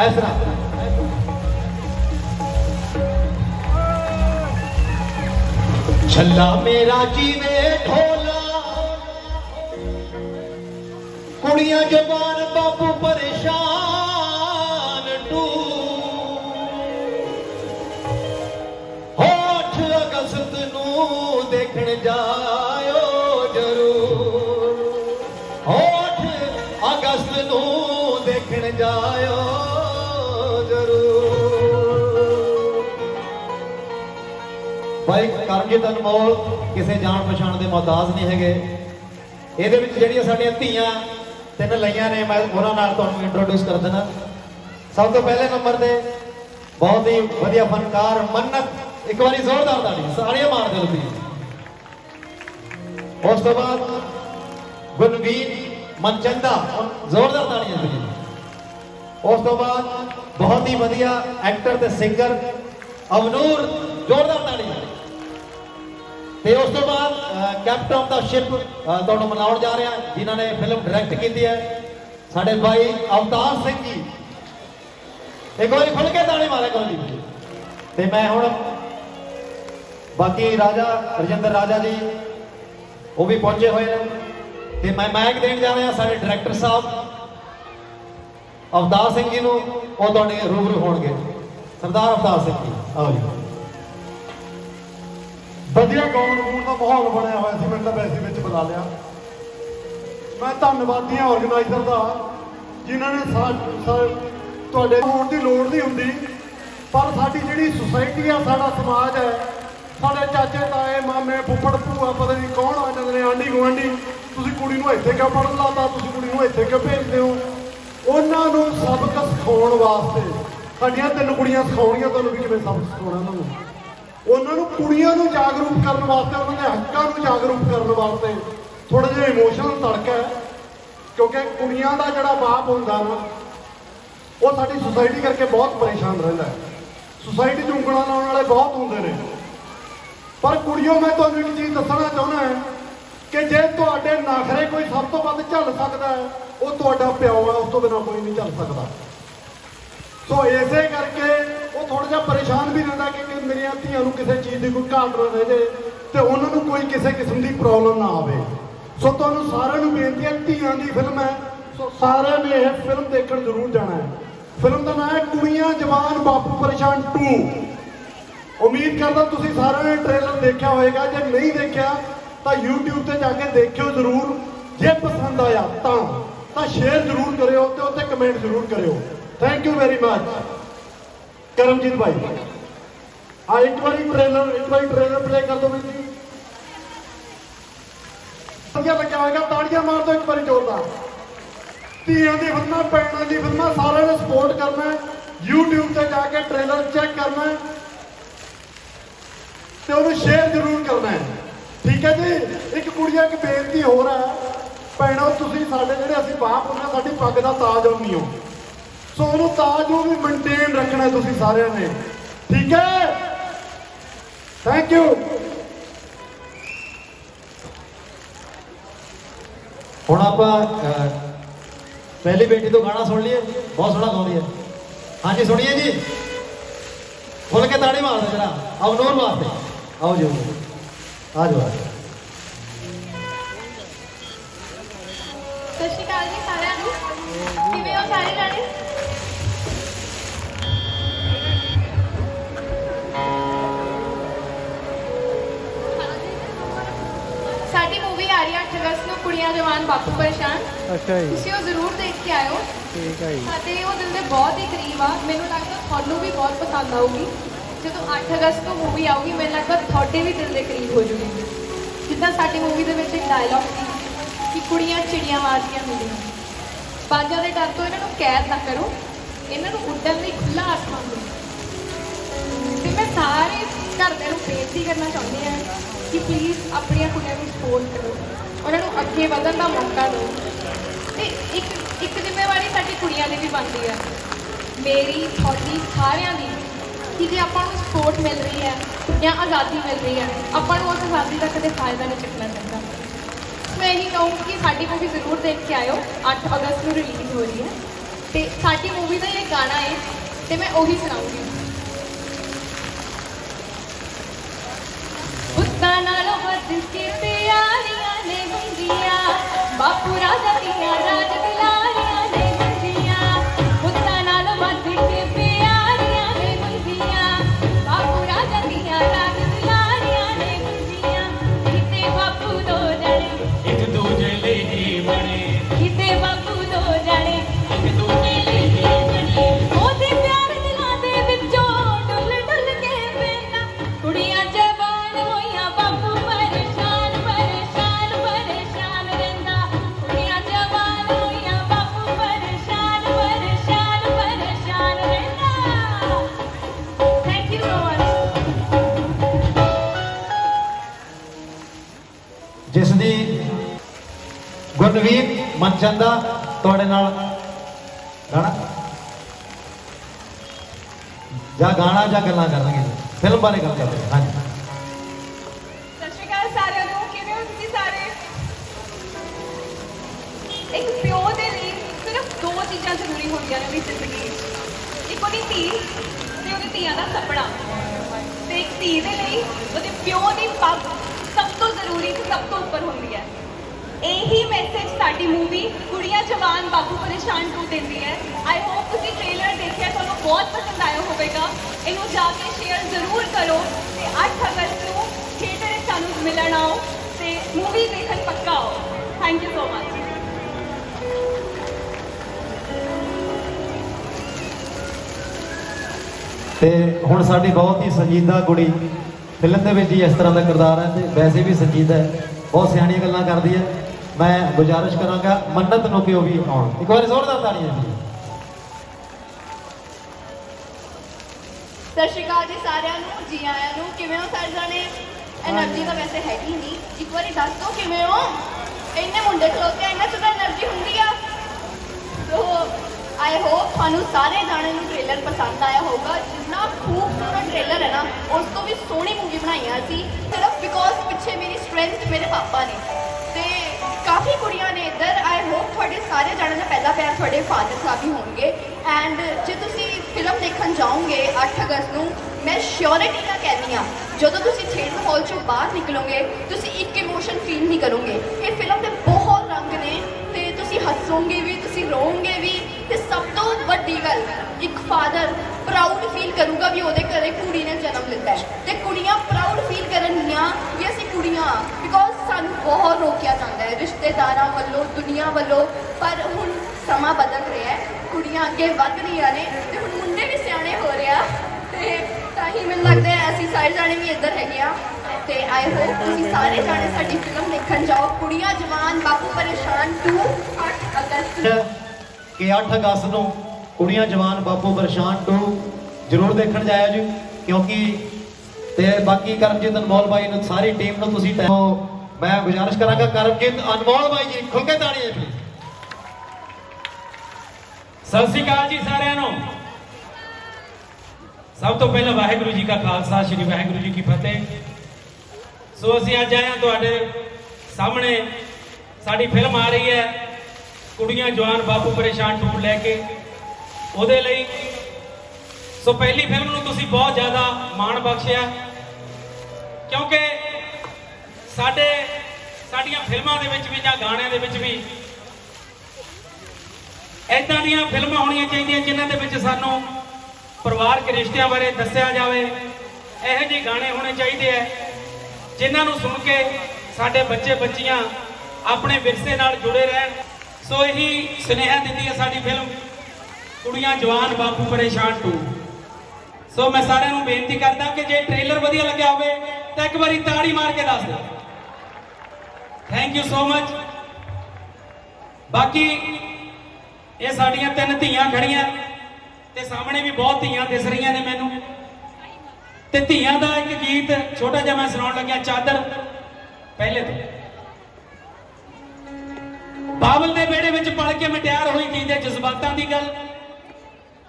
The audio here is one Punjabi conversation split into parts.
ਇਸ ਛੱਲਾ ਮੇਰਾ ਜੀਵੇ ਢੋਲਾ ਕੁੜੀਆਂ ਜਵਾਨ ਬਾਪੂ ਪਰੇਸ਼ਾਨ ਟੂ ਹੋਠ ਅਗਸਤ ਨੂੰ ਦੇਖਣ ਜਾਇਓ ਜਰੂਰ ਹੋਠ ਅਗਸਤ ਨੂੰ ਦੇਖਣ ਜਾਇਓ ਭਾਈ ਕਰਮਜੀਤ ਅਨਮੋਲ, ਕਿਸੇ ਜਾਣ ਪਛਾਣ ਦੇ ਮੁਹਤਾਜ ਨਹੀਂ ਹੈਗੇ। ਇਹਦੇ ਵਿੱਚ ਜਿਹੜੀਆਂ ਸਾਡੀਆਂ ਧੀਆਂ, ਤਿੰਨ ਲਈਆਂ ਨੇ, ਮੈਂ ਉਹਨਾਂ ਨਾਲ ਤੁਹਾਨੂੰ ਇੰਟਰੋਡਿਊਸ ਕਰ ਦਿੰਦਾ। ਸਭ ਤੋਂ ਪਹਿਲੇ ਨੰਬਰ ਤੇ ਬਹੁਤ ਹੀ ਵਧੀਆ ਫਨਕਾਰ, ਮੰਨਤ, ਇੱਕ ਵਾਰੀ ਜ਼ੋਰਦਾਰ ਤਾੜੀ, ਸਾਰੀਆਂ ਮਾਰ ਦਿਓ ਤੁਸੀਂ। ਉਸ ਤੋਂ ਬਾਅਦ ਗੁਰਵੀਰ ਮਨਚੰਦਾ ਜ਼ੋਰਦਾਰ ਤਾੜੀਆਂ ਤੁਸੀਂ। ਉਸ ਤੋਂ ਬਾਅਦ ਬਹੁਤ ਹੀ ਵਧੀਆ ਐਕਟਰ ਤੇ ਸਿੰਗਰ ਅਵਨੂਰ ਜ਼ੋਰਦਾਰ ਤਾੜੀਆਂ ਤੇ ਉਸ ਤੋਂ ਬਾਅਦ ਕੈਪਟਨ ਆਫ ਦਾ ਸ਼ਿਪ ਤੁਹਾਨੂੰ ਮਨਾਉਣ ਜਾ ਰਿਹਾ, ਜਿਨ੍ਹਾਂ ਨੇ ਫਿਲਮ ਡਾਇਰੈਕਟ ਕੀਤੀ ਹੈ। ਸਾਡੇ ਭਾਈ ਅਵਤਾਰ ਸਿੰਘ ਜੀ। ਇੱਕ ਵਾਰੀ ਖੁੱਲ ਕੇ ਤਾੜੀ ਮਾਰਿਆ ਕਰੋ ਜੀ। ਤੇ ਮੈਂ ਹੁਣ ਬਾਕੀ ਰਾਜਾ, ਰਜਿੰਦਰ ਰਾਜਾ ਜੀ, ਉਹ ਵੀ ਪਹੁੰਚੇ ਹੋਏ ਨੇ। ਤੇ ਮੈਂ ਮੈਕ ਦੇਣ ਜਾ ਰਿਹਾ ਸਾਡੇ ਡਾਇਰੈਕਟਰ ਸਾਹਿਬ। ਅਵਤਾਰ ਸਿੰਘ ਜੀ ਨੂੰ ਉਹ ਤੁਹਾਡੇ ਰੂਬਰੂ ਹੋਣਗੇ। ਸਰਦਾਰ ਅਵਤਾਰ ਸਿੰਘ ਜੀ, ਆਓ ਜੀ। ਵਧੀਆ ਗਾਉਣ ਗੂਣ ਦਾ ਮਾਹੌਲ ਬਣਿਆ ਹੋਇਆ ਸੀ ਮੈਨੂੰ ਤਾਂ ਵੈਸੇ ਵਿੱਚ ਬੁਲਾ ਲਿਆ। ਮੈਂ ਧੰਨਵਾਦੀ ਹਾਂ ਆਰਗੇਨਾਈਜ਼ਰ ਦਾ, ਜਿਨ੍ਹਾਂ ਨੇ ਤੁਹਾਡੇ ਹੋਣ ਦੀ ਲੋੜ ਨਹੀਂ ਹੁੰਦੀ, ਪਰ ਸਾਡੀ ਜਿਹੜੀ ਸੁਸਾਇਟੀ ਆ, ਸਾਡਾ ਸਮਾਜ ਹੈ, ਸਾਡੇ ਚਾਚੇ, ਤਾਏ, ਮਾਮੇ, ਫੁੱਫੜ, ਭੂਆ, ਪਤਾ ਨਹੀਂ ਕੌਣ ਆ, ਜਾਂਦੇ ਨੇ ਆਂਢੀ ਗੁਆਂਢੀ, ਤੁਸੀਂ ਕੁੜੀ ਨੂੰ ਇੱਥੇ ਕਿਉਂ ਪੜਨ ਲਾਤਾ, ਤੁਸੀਂ ਕੁੜੀ ਨੂੰ ਇੱਥੇ ਕਿਉਂ ਭੇਜਦੇ ਹੋ? ਉਹਨਾਂ ਨੂੰ ਸਬਕ ਸਿਖਾਉਣ ਵਾਸਤੇ। ਸਾਡੀਆਂ ਤਿੰਨ ਕੁੜੀਆਂ ਸਿਖਾਉਣੀਆਂ ਤੁਹਾਨੂੰ ਵੀ ਕਿਵੇਂ ਸਬਕ ਸਿਖਾਉਣਾ ਉਹਨਾਂ ਨੂੰ। ਉਹਨਾਂ ਨੂੰ ਕੁੜੀਆਂ ਨੂੰ ਜਾਗਰੂਕ ਕਰਨ ਵਾਸਤੇ, ਉਹਨਾਂ ਦੇ ਹੱਕਾਂ ਨੂੰ ਜਾਗਰੂਕ ਕਰਨ ਵਾਸਤੇ ਥੋੜਾ ਜਿਹਾ ਇਮੋਸ਼ਨਲ ਤੜਕਾ ਹੈ। ਕਿਉਂਕਿ ਕੁੜੀਆਂ ਦਾ ਜਿਹੜਾ ਬਾਪ ਹੁੰਦਾ ਨਾ, ਉਹ ਸਾਡੀ ਸੁਸਾਇਟੀ ਕਰਕੇ ਬਹੁਤ ਪਰੇਸ਼ਾਨ ਰਹਿੰਦਾ ਹੈ। ਸੁਸਾਇਟੀ 'ਚ ਉਂਗਲਾਂ ਲਾਉਣ ਵਾਲੇ ਬਹੁਤ ਹੁੰਦੇ ਨੇ। ਪਰ ਕੁੜੀਓ, ਮੈਂ ਤੁਹਾਨੂੰ ਇੱਕ ਚੀਜ਼ ਦੱਸਣਾ ਚਾਹੁੰਦਾ ਹਾਂ। ਕਿ ਜੇ ਤੁਹਾਡੇ ਨਖਰੇ ਕੋਈ ਸਭ ਤੋਂ ਵੱਧ ਝੱਲ ਸਕਦਾ ਹੈ, ਉਹ ਤੁਹਾਡਾ ਪਿਓ ਹੈ, ਉਸ ਤੋਂ ਬਿਨਾਂ ਕੋਈ ਨਹੀਂ ਝੱਲ ਸਕਦਾ। ਸੋ ਇਸੇ ਕਰਕੇ ਉਹ ਥੋੜਾ ਜਿਹਾ ਪਰੇਸ਼ਾਨ ਵੀ ਰਹਿੰਦਾ ਕਿ ਮੇਰੀਆਂ ਧੀਆਂ ਨੂੰ ਕਿਸੇ ਚੀਜ਼ ਦੀ ਕੋਈ ਘਾਟ ਨਾ ਰਹਿ ਜੇ ਤੇ ਉਹਨਾਂ ਨੂੰ ਕੋਈ ਕਿਸੇ ਕਿਸਮ ਦੀ ਪ੍ਰੋਬਲਮ ਨਾ ਆਵੇ। ਸੋ ਤੁਹਾਨੂੰ ਸਾਰਿਆਂ ਨੂੰ ਬੇਨਤੀ ਹੈ, ਧੀਆਂ ਦੀ ਫਿਲਮ ਹੈ। ਸੋ ਸਾਰਿਆਂ ਨੇ ਇਹ ਫਿਲਮ ਦੇਖਣ ਜ਼ਰੂਰ ਜਾਣਾ ਹੈ। ਫਿਲਮ ਦਾ ਨਾਮ ਹੈ ਕੁੜੀਆਂ, ਜਵਾਨ, ਬਾਪੂ ਪਰੇਸ਼ਾਨ 2 ਉਮੀਦ ਕਰਦਾ ਤੁਸੀਂ ਸਾਰਿਆਂ ਨੇ ਟ੍ਰੇਲਰ ਦੇਖਿਆ ਹੋਵੇਗਾ। ਜੇ ਨਹੀਂ ਦੇਖਿਆ ਤਾਂ YouTube ਤੇ ਜਾ ਕੇ ਦੇਖਿਓ ਜ਼ਰੂਰ। ਜੇ ਪਸੰਦ ਆਇਆ ਤਾਂ ਤਾਂ ਸ਼ੇਅਰ ਜ਼ਰੂਰ ਕਰਿਓ ਤੇ ਉੱਤੇ ਕਮੈਂਟ ਜ਼ਰੂਰ ਕਰਿਓ। Thank you very much Karamjit ਭਾਈ। ਆ ਇੱਕ ਵਾਰੀ ਟ੍ਰੇਲਰ ਇੱਕ ਵਾਰੀ ਟ੍ਰੇਲਰ ਪਲੇ ਕਰ ਦਿਓ ਵੀਰ ਜੀ ਵਧੀਆ ਲੱਗਿਆ ਹੋਵੇਗਾ ਤਾੜੀਆਂ ਮਾਰ ਦਿਓ ਇੱਕ ਵਾਰੀ ਜ਼ੋਰਦਾਰ ਧੀਆਂ ਦੀ ਫਿਲਮਾਂ, ਭੈਣਾਂ ਦੀ ਫਿਲਮਾਂ, ਸਾਰਿਆਂ ਨੇ ਸਪੋਰਟ ਕਰਨਾ ਹੈ। YouTube ਤੇ ਜਾ ਕੇ ਟ੍ਰੇਲਰ ਚੈੱਕ ਕਰਨਾ ਤੇ ਉਹਨੂੰ ਸ਼ੇਅਰ ਜ਼ਰੂਰ ਕਰਨਾ ਕੁੜੀਆਂ ਇੱਕ ਬੇਨਤੀ ਹੋਰ ਹੈ ਭੈਣੋ, ਤੁਸੀਂ ਸਾਡੇ ਜਿਹੜੇ ਅਸੀਂ ਬਾਪ ਹੁੰਦੇ ਸਾਡੀ ਪੱਗ ਦਾ ਤਾਜ ਹੁੰਨੀ ਹੋ ਸੋ ਉਹਨੂੰ ਤਾਜ ਨੂੰ ਵੀ ਮੇਨਟੇਨ ਰੱਖਣਾ ਤੁਸੀਂ ਸਾਰਿਆਂ ਨੇ। ਠੀਕ ਹੈ? ਥੈਂਕ ਯੂ ਹੁਣ ਆਪਾਂ ਪਹਿਲੀ ਬੇਟੀ ਤੋਂ ਗਾਣਾ ਸੁਣ ਲਈਏ, ਬਹੁਤ ਸੋਹਣਾ ਗਾਉਂਦੀ ਹੈ ਹਾਂਜੀ, ਸੁਣੀਏ ਜੀ। ਖੁੱਲ ਕੇ ਤਾੜੀ ਮਾਰਦੇ ਦਿਓ ਆਓ ਅਵਨੂਰ ਵਾਸਤੇ ਆਓ ਜੀ ਆ ਜਾਓ। ਸਾਡੀ ਮੂਵੀ ਆ ਰਹੀ ਹੈ 8 ਅਗਸਤ ਨੂੰ ਕੁੜੀਆਂ ਜਵਾਨ ਬਾਪੂ ਪਰੇਸ਼ਾਨ। ਅੱਛਾ ਜੀ। ਤੁਸੀਂ ਉਹ ਜ਼ਰੂਰ ਦੇਖ ਕੇ ਆਇਓ। ਠੀਕ ਹੈ ਜੀ। ਸਾਡੇ ਉਹ ਦਿਲ ਦੇ ਬਹੁਤ ਹੀ ਕਰੀਬ ਆ। ਮੈਨੂੰ ਲੱਗਦਾ ਤੁਹਾਨੂੰ ਵੀ ਬਹੁਤ ਪਸੰਦ ਆਊਗੀ। ਜਦੋਂ 8 ਅਗਸਤ ਨੂੰ ਮੂਵੀ ਆਊਗੀ ਮੈਨੂੰ ਲੱਗਦਾ ਤੁਹਾਡੇ ਵੀ ਦਿਲ ਦੇ ਕਰੀਬ ਹੋ ਜੂਗੀ। ਜਿੱਦਾਂ ਸਾਡੀ ਮੂਵੀ ਦੇ ਵਿੱਚ ਇੱਕ ਡਾਇਲੌਗ ਸੀ ਕਿ ਕੁੜੀਆਂ ਚਿੜੀਆਂ ਵਾਰਦੀਆਂ ਹੁੰਦੀਆਂ। ਬਾਜਾਂ ਦੇ ਡਰ ਤੋਂ ਇਹਨਾਂ ਨੂੰ ਕੈਦ ਨਾ ਕਰੋ। ਇਹਨਾਂ ਨੂੰ ਉੱਡਣ ਲਈ ਖੁੱਲਾ ਆਸਮਾਨ ਦਿਓ। ਤੇ ਮੈਂ ਸਾਰੇ ਘਰਦਿਆਂ ਨੂੰ ਬੇਨਤੀ ਕਰਨਾ ਚਾਹੁੰਦੀ ਹਾਂ ਕਿ ਪਲੀਜ਼ ਆਪਣੀਆਂ ਕੁੜੀਆਂ ਨੂੰ ਸਪੋਰਟ ਕਰੋ। ਉਹਨਾਂ ਨੂੰ ਅੱਗੇ ਵਧਣ ਦਾ ਮੌਕਾ ਦਿਓ। ਤੇ ਇੱਕ ਇੱਕ ਜ਼ਿੰਮੇਵਾਰੀ ਸਾਡੀ ਕੁੜੀਆਂ ਦੀ ਵੀ ਬਣਦੀ ਹੈ ਮੇਰੀ, ਤੁਹਾਡੀ ਸਾਰਿਆਂ ਦੀ ਕਿ ਜੇ ਆਪਾਂ ਨੂੰ ਸਪੋਰਟ ਮਿਲ ਰਹੀ ਹੈ ਜਾਂ ਆਜ਼ਾਦੀ ਮਿਲ ਰਹੀ ਹੈ, ਆਪਾਂ ਨੂੰ ਉਸ ਆਜ਼ਾਦੀ ਦਾ ਕਦੇ ਫਾਇਦਾ ਨਹੀਂ ਚੱਕਣਾ ਚਾਹੀਦਾ। ਮੈਂ ਇਹੀ ਕਹੂੰਗੀ ਕਿ ਸਾਡੀ ਮੂਵੀ ਜ਼ਰੂਰ ਦੇਖ ਕੇ ਆਇਓ। 8 ਅਗਸਤ ਨੂੰ ਰਿਲੀਜ਼ ਹੋ ਰਹੀ ਹੈ। ਤੇ ਸਾਡੀ ਮੂਵੀ ਦਾ ਇਹ ਗਾਣਾ ਹੈ ਤੇ ਮੈਂ ਉਹੀ ਸੁਣਾਉਂਗੀ। ਪੁੱਤਾਂ ਨਾਲੋਂ ਵੱਧ ਕੇ ਪਿਆਰੀਆਂ ਨੇ ਹੁੰਦੀਆਂ। ਬਾਪੂ ਰਾਜਾ ਦੀਆਂ ਰਾਜ ਗੁਰਨਵੀਰ ਮਨਚੰਦਾ ਤੁਹਾਡੇ ਨਾਲ ਗਾਣਾ। ਜਾਂ ਗਾਣਾ ਜਾਂ ਗੱਲਾਂ ਕਰਨਗੇ। ਫਿਲਮ ਬਾਰੇ ਗੱਲ ਕਰਦੇ ਹਾਂਜੀ। ਸਤਿ ਸ਼੍ਰੀ ਅਕਾਲ ਸਾਰਿਆਂ ਨੂੰ। ਕਿਵੇਂ ਹੋ ਤੁਸੀਂ ਸਾਰੇ? ਇੱਕ ਪਿਓ ਦੇ ਲਈ ਸਿਰਫ ਦੋ ਚੀਜ਼ਾਂ ਜ਼ਰੂਰੀ ਹੁੰਦੀਆਂ ਨੇ ਉਹਦੀ ਜ਼ਿੰਦਗੀ 'ਚ ਇੱਕ ਉਹਦੀ ਧੀ ਤੇ ਉਹਦੀ ਧੀਆਂ ਦਾ ਸੁਪਨਾ ਤੇ ਇੱਕ ਧੀ ਦੇ ਲਈ ਉਹਦੇ ਪਿਓ ਦੀ ਪੱਗ ਸਭ ਤੋਂ ਜ਼ਰੂਰੀ ਤੇ ਸਭ ਤੋਂ ਉੱਪਰ ਹੁੰਦੀ ਹੈ। ਇਹੀ ਮੈਸੇਜ ਸਾਡੀ ਮੂਵੀ ਕੁੜੀਆਂ ਜਵਾਨ ਬਾਪੂ ਪਰੇਸ਼ਾਨ ਟੂ ਦਿੰਦੀ ਹੈ। ਆਈ ਹੋਪ ਤੁਸੀਂ ਟ੍ਰੇਲਰ ਦੇਖਿਆ, ਤੁਹਾਨੂੰ ਬਹੁਤ ਪਸੰਦ ਆਇਆ ਹੋਵੇਗਾ। ਇਹਨੂੰ ਜਾ ਕੇ ਸ਼ੇਅਰ ਜ਼ਰੂਰ ਕਰੋ ਤੇ 8 ਅਗਸਤ ਨੂੰ ਥੀਏਟਰ ਵਿੱਚ ਸਾਨੂੰ ਮਿਲਣ ਆਓ ਤੇ ਮੂਵੀ ਦੇਖਣ ਪੱਕਾ ਆਓ। ਥੈਂਕ ਯੂ ਸੋ ਮਚ ਤੇ ਹੁਣ ਸਾਡੀ ਬਹੁਤ ਹੀ ਸੰਜੀਦਾ ਕੁੜੀ ਫਿਲਮ ਦੇ ਵਿੱਚ ਹੀ ਇਸ ਤਰ੍ਹਾਂ ਦਾ ਕਿਰਦਾਰ ਹੈ ਤੇ ਵੈਸੇ ਵੀ ਸੰਜੀਦਾ ਹੈ। ਬਹੁਤ ਸਿਆਣੀਆਂ ਗੱਲਾਂ ਕਰਦੀ ਹੈ। ਮੈਂ ਗੁਜ਼ਾਰਿਸ਼ ਕਰਾਂਗਾ, ਮੰਨਤ ਨੂੰ ਕਿ ਉਹ ਵੀ ਆਉਣ। ਇੱਕ ਵਾਰ ਜ਼ੋਰਦਾਰ ਤਾੜੀਆਂ ਜੀ। ਸਤਿ ਜੀ ਸਾਰਿਆਂ ਨੂੰ, ਜੀ ਆਇਆਂ ਨੂੰ। ਕਿਵੇਂ ਹੋ ਸਾਰੇ ਜਾਣੇ? એનર્ਜੀ ਤਾਂ ਵੈਸੇ ਹੈਗੀ ਨਹੀਂ। ਇੱਕ ਵਾਰੀ ਦੱਸ ਦਿਓ ਕਿਵੇਂ ਹੋ? ਇੰਨੇ ਮੁੰਡੇ ਖਲੋਤੇ ਆ ਇਹਨਾਂ ਚ એનર્ਜੀ ਹੁੰਦੀ ਆ। ਸੋ ਆਈ ਹੋਪ ਤੁਹਾਨੂੰ ਸਾਰੇ ਜਾਣੇ ਨੂੰ ਟ੍ਰੇਲਰ ਪਸੰਦ ਆਇਆ ਹੋਊਗਾ। ਜਿੰਨਾ ਖੂਬਸੂਰਤ ਟ੍ਰੇਲਰ ਹੈ ਨਾ, ਉਸ ਤੋਂ ਵੀ ਸੋਹਣੀ ਮੂਵੀ ਬਣਾਈ ਆ ਸੀ ਸਿਰਫ ਬਿਕੋਜ਼ ਪਿੱਛੇ ਮੇਰੀ ਸਟਰੈਂਥ ਮੇਰੇ ਪਾਪਾ ਨੇ। ਕਾਫੀ ਕੁੜੀਆਂ ਨੇ ਇੱਧਰ ਆਈ ਹੋਪ ਤੁਹਾਡੇ ਸਾਰੇ ਜਾਣਿਆਂ ਦਾ ਪਹਿਲਾ ਪਿਆਰ ਤੁਹਾਡੇ ਫਾਦਰ ਸਾਹਿਬ ਹੀ ਹੋਣਗੇ। ਐਂਡ ਜੇ ਤੁਸੀਂ ਫਿਲਮ ਦੇਖਣ ਜਾਓਗੇ 8 ਅਗਸਤ ਨੂੰ, ਮੈਂ ਸ਼ੋਰਿਟੀ ਨਾਲ ਕਹਿੰਦੀ ਆ ਜਦੋਂ ਤੁਸੀਂ ਥੀਏਟਰ ਹਾਲ ਚੋਂ ਬਾਹਰ ਨਿਕਲੋਗੇ, ਤੁਸੀਂ ਇੱਕ ਇਮੋਸ਼ਨ ਫੀਲ ਨਹੀਂ ਕਰੋਗੇ। ਇਹ ਫਿਲਮ ਦੇ ਬਹੁਤ ਰੰਗ ਨੇ ਤੇ ਤੁਸੀਂ ਹੱਸੋਗੇ ਵੀ, ਤੁਸੀਂ ਰੋਓਗੇ ਵੀ ਸਭ ਤੋਂ ਵੱਡੀ ਗੱਲ, ਇੱਕ ਫਾਦਰ ਪ੍ਰਾਊਡ ਫੀਲ ਕਰੂਗਾ ਵੀ ਉਹਦੇ ਘਰੇ ਕੁੜੀ ਨੇ ਜਨਮ ਲਿੱਤਾ ਹੈ। ਤੇ ਕੁੜੀਆਂ ਪ੍ਰਾਊਡ ਫੀਲ ਕਰਨਗੀਆਂ ਵੀ ਅਸੀਂ ਕੁੜੀਆਂ ਬਿਕੋਜ਼ ਸਾਨੂੰ ਬਹੁਤ ਰੋਕਿਆ ਜਾਂਦਾ ਹੈ ਰਿਸ਼ਤੇਦਾਰਾਂ ਵੱਲੋਂ, ਦੁਨੀਆ ਵੱਲੋਂ। ਪਰ ਹੁਣ ਸਮਾਂ ਬਦਲ ਰਿਹਾ ਹੈ, ਕੁੜੀਆਂ ਅੱਗੇ ਵੱਧ ਰਹੀਆਂ ਨੇ ਤੇ ਹੁਣ ਮੁੰਡੇ ਵੀ ਸਿਆਣੇ ਹੋ ਰਿਹਾ ਤੇ ਤਾਂ ਹੀ ਮੈਨੂੰ ਲੱਗਦਾ ਹੈ ਅਸੀਂ ਸਾਰੇ ਜਾਣੇ ਵੀ ਇੱਧਰ ਹੈਗੇ ਆ। ਤੇ ਆਈ ਹੋਪ ਤੁਸੀਂ ਸਾਰੇ ਜਾਣੇ ਸਾਡੀ ਫਿਲਮ ਦੇਖਣ ਜਾਓ। ਕੁੜੀਆਂ ਜਵਾਨ, ਬਾਪੂ ਪਰੇਸ਼ਾਨ 2 8 ਅਗਸਤ ਕਿ 8 ਅਗਸਤ ਨੂੰ ਕੁੜੀਆਂ ਜਵਾਨ ਬਾਪੂ ਪਰੇਸ਼ਾਨ ਟੂ ਜ਼ਰੂਰ ਦੇਖਣ ਜਾਇਓ ਜੀ, ਕਿਉਂਕਿ ਤੇ ਬਾਕੀ ਕਰਮਜੀਤ ਅਨਮੋਲ ਬਾਈ ਨੂੰ ਸਾਰੀ ਟੀਮ ਨੂੰ ਤੁਸੀਂ ਮੈਂ ਗੁਜ਼ਾਰਿਸ਼ ਕਰਾਂਗਾ ਕਰਮਜੀਤ ਅਨਮੋਲ ਬਾਈ ਜੀ ਖੁੱਲ ਕੇ ਤਾੜੀਆਂ ਪਲੀਜ਼ ਸਤਿ ਸ੍ਰੀ ਅਕਾਲ ਜੀ ਸਾਰਿਆਂ ਨੂੰ। ਸਭ ਤੋਂ ਪਹਿਲਾਂ ਵਾਹਿਗੁਰੂ ਜੀ ਕਾ ਖਾਲਸਾ, ਸ੍ਰੀ ਵਾਹਿਗੁਰੂ ਜੀ ਕੀ ਫਤਿਹ। ਸੋ ਅਸੀਂ ਅੱਜ ਆਏ ਹਾਂ ਤੁਹਾਡੇ ਸਾਹਮਣੇ। ਸਾਡੀ ਫਿਲਮ ਆ ਰਹੀ ਹੈ। ਕੁੜੀਆਂ ਜਵਾਨ ਬਾਪੂ ਪਰੇਸ਼ਾਨ ਟੂਰ ਲੈ ਕੇ, ਉਹਦੇ ਲਈ ਸੋ ਪਹਿਲੀ ਫਿਲਮ ਨੂੰ ਤੁਸੀਂ ਬਹੁਤ ਜ਼ਿਆਦਾ ਮਾਣ ਬਖਸ਼ਿਆ ਕਿਉਂਕਿ ਸਾਡੇ, ਸਾਡੀਆਂ ਫਿਲਮਾਂ ਦੇ ਵਿੱਚ ਵੀ ਜਾਂ ਗਾਣਿਆਂ ਦੇ ਵਿੱਚ ਵੀ ਐਦਾਂ ਦੀਆਂ ਫਿਲਮਾਂ ਹੋਣੀਆਂ ਚਾਹੀਦੀਆਂ ਜਿਨ੍ਹਾਂ ਦੇ ਵਿੱਚ ਸਾਨੂੰ ਪਰਿਵਾਰਕ ਰਿਸ਼ਤਿਆਂ ਬਾਰੇ ਦੱਸਿਆ ਜਾਵੇ, ਇਹੋ ਜਿਹੇ ਗਾਣੇ ਹੋਣੇ ਚਾਹੀਦੇ ਐ ਜਿਨ੍ਹਾਂ ਨੂੰ ਸੁਣ ਕੇ ਸਾਡੇ ਬੱਚੇ ਬੱਚੀਆਂ ਆਪਣੇ ਵਿਰਸੇ ਨਾਲ ਜੁੜੇ ਰਹਿਣ। ਸੋ ਇਹੀ ਸੁਨੇਹਾ ਦਿੱਤੀ ਹੈ ਸਾਡੀ ਫਿਲਮ, ਕੁੜੀਆਂ ਜਵਾਨ ਬਾਪੂ ਪਰੇਸ਼ਾਨ ਟੂ। ਸੋ ਮੈਂ ਸਾਰਿਆਂ ਨੂੰ ਬੇਨਤੀ ਕਰਦਾ ਕਿ ਜੇ ਟ੍ਰੇਲਰ ਵਧੀਆ ਲੱਗਿਆ ਹੋਵੇ, ਤਾਂ ਇੱਕ ਵਾਰੀ ਤਾੜੀ ਮਾਰ ਕੇ ਦੱਸ ਦਿਓ। ਥੈਂਕ ਯੂ ਸੋ ਮਚ ਬਾਕੀ, ਇਹ ਸਾਡੀਆਂ ਤਿੰਨ ਧੀਆਂ ਖੜੀਆਂ, ਤੇ ਸਾਹਮਣੇ ਵੀ ਬਹੁਤ ਧੀਆਂ ਦਿਸ ਰਹੀਆਂ ਨੇ ਮੈਨੂੰ। ਤੇ ਧੀਆਂ ਦਾ ਇੱਕ ਗੀਤ, ਛੋਟਾ ਜਿਹਾ ਮੈਂ ਸੁਣਾਉਣ ਲੱਗਿਆ, ਚਾਦਰ, ਪਹਿਲੇ ਤੋਂ। ਬਾਬਲ ਦੇ ਵਿਹੜੇ ਵਿੱਚ ਪੜ ਕੇ ਮਟਿਆਰ ਹੋਈ ਤੀ ਦੇ ਜਜ਼ਬਾਤਾਂ ਦੀ ਗੱਲ।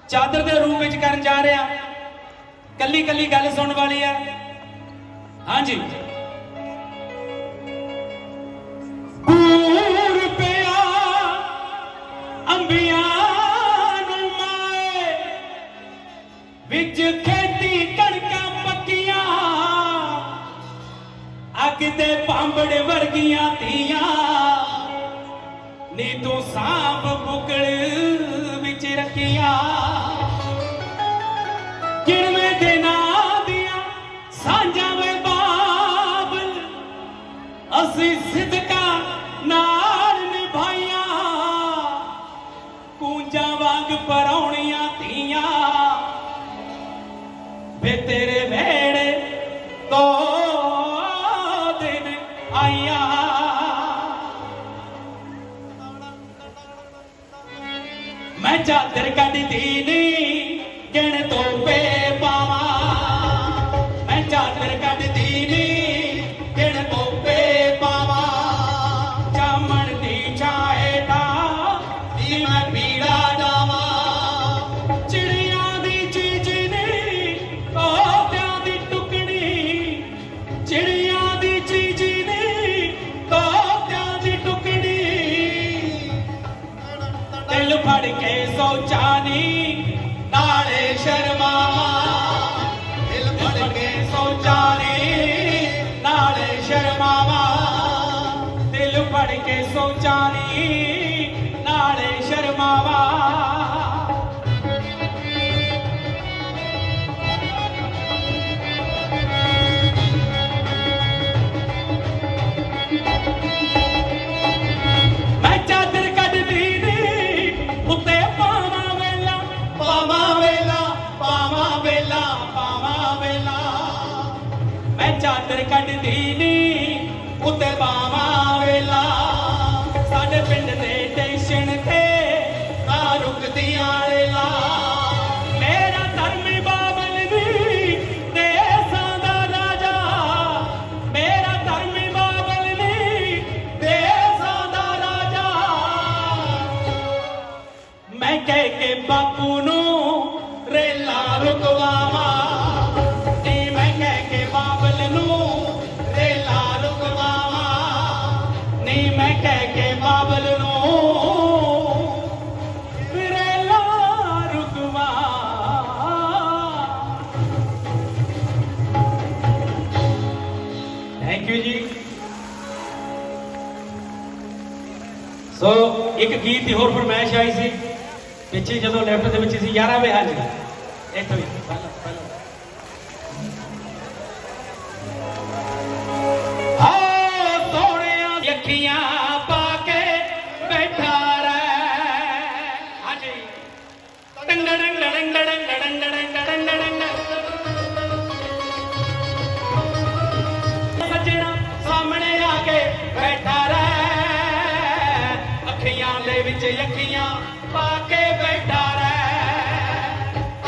ਚਾਦਰ ਦੇ ਰੂਪ ਵਿੱਚ ਕਰਨ ਜਾ ਰਿਹਾ। ਕੱਲੀ ਕੱਲੀ ਗੱਲ ਸੁਣਨ ਵਾਲੀ ਆ। ਹਾਂਜੀ। ਪੂਰ ਪਿਆ ਅੰਬੀਆਂ ਨੂੰ ਮਾਏ। ਵਿੱਚ ਖੇਤੀ ਕਣਕਾਂ ਪੱਕੀਆਂ। ਅੱਗ ਤੇ ਭਾਂਬੜੇ ਵਰਗੀਆਂ ਧੀਆਂ। ਨੀ ਤੂੰ ਸਾਂਭ ਬੁਕਲ ਵਿੱਚ ਰੱਖਿਆ। ਕਿਰਵੇਂ ਦੇ ਨਾਂ ਦੀਆਂ ਸਾਂਝਾ ਵੇ ਬਾਬਲ, ਅਸੀਂ ਸਿੱਧਕਾ ਨਾਲ ਨਿਭਾਈਆਂ। ਕੂੰਜਾਂ ਵਾਂਗ ਪਰੌਣੀਆਂ ਧੀਆਂ, ਵੇ ਤੇਰੇ ਵੇੜੇ ਤੋਂ ਦਿਨ ਆਈਆਂ। jatir kadidini ਕੇ ਨਾਲੇ ਸ਼ਰਮਾਵਾ। கண்டு ਸੋ ਇੱਕ ਗੀਤ ਹੀ ਹੋਰ ਫਰਮਾਇਸ਼ ਆਈ ਸੀ। ਪਿੱਛੇ ਜਦੋਂ ਲੈਫਟ ਦੇ ਵਿੱਚ ਸੀ 11 ਵੇ ਹਾਂਜੀ। ਇੱਥੇ ਵੀ ਵਿੱਚ ਪਾ ਕੇ ਬੈਠਾ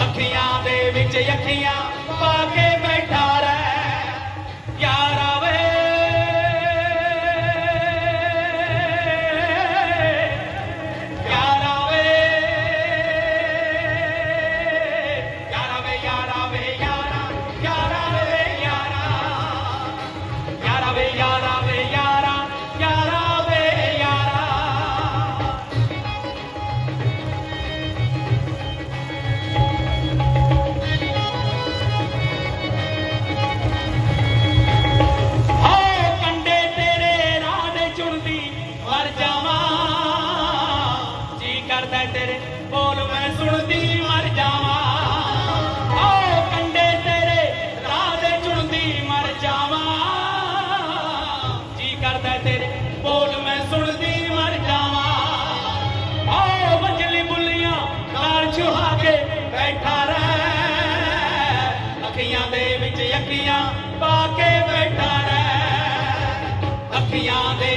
ਅੱਖੀਆਂ ਦੇ ਵਿੱਚ ਅੱਖੀਆਂ ਪਾ ਕੇ ਬੈਠਾ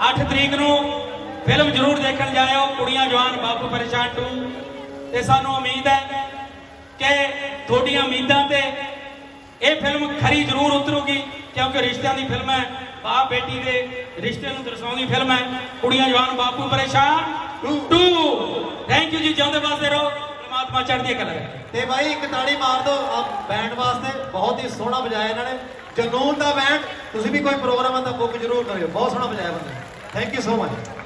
8 ਤਰੀਕ ਨੂੰ ਫਿਲਮ ਜ਼ਰੂਰ ਦੇਖਣ ਜਾਇਓ, ਕੁੜੀਆਂ ਜਵਾਨ, ਬਾਪੂ ਪਰੇਸ਼ਾਨ ਟੂ ਤੇ ਸਾਨੂੰ ਉਮੀਦ ਹੈ ਕਿ ਤੁਹਾਡੀਆਂ ਉਮੀਦਾਂ ਤੇ ਇਹ ਫਿਲਮ ਖਰੀ ਜ਼ਰੂਰ ਉਤਰੂਗੀ, ਕਿਉਂਕਿ ਰਿਸ਼ਤਿਆਂ ਦੀ ਫਿਲਮ ਹੈ, ਬਾਪ ਬੇਟੀ ਦੇ ਰਿਸ਼ਤੇ ਨੂੰ ਦਰਸਾਉਂਦੀ ਫਿਲਮ ਹੈ, ਕੁੜੀਆਂ ਜਵਾਨ, ਬਾਪੂ ਪਰੇਸ਼ਾਨ ਟੂ ਥੈਂਕ ਯੂ ਜੀ, ਜਿਉਂਦੇ ਵਾਸਤੇ ਰਹੋ, ਪਰਮਾਤਮਾ ਚੜ੍ਹਦੀ ਕਲਾ ਤੇ ਬਾਈ, ਇੱਕ ਤਾੜੀ ਮਾਰ ਦਿਓ ਆ ਬੈਂਡ ਵਾਸਤੇ ਬਹੁਤ ਹੀ ਸੋਹਣਾ ਵਜਾਇਆ ਇਹਨਾਂ ਨੇ। ਜਨੂਨ ਦਾ ਬੈਂਡ ਤੁਸੀਂ ਵੀ ਕੋਈ ਪ੍ਰੋਗਰਾਮਾਂ ਦਾ ਬੁੱਕ ਜ਼ਰੂਰ ਕਰਿਓ, ਬਹੁਤ ਸੋਹਣਾ ਵਜਾਇਆ ਬੰਦੇ ਥੈਂਕ ਯੂ ਸੋ ਮਚ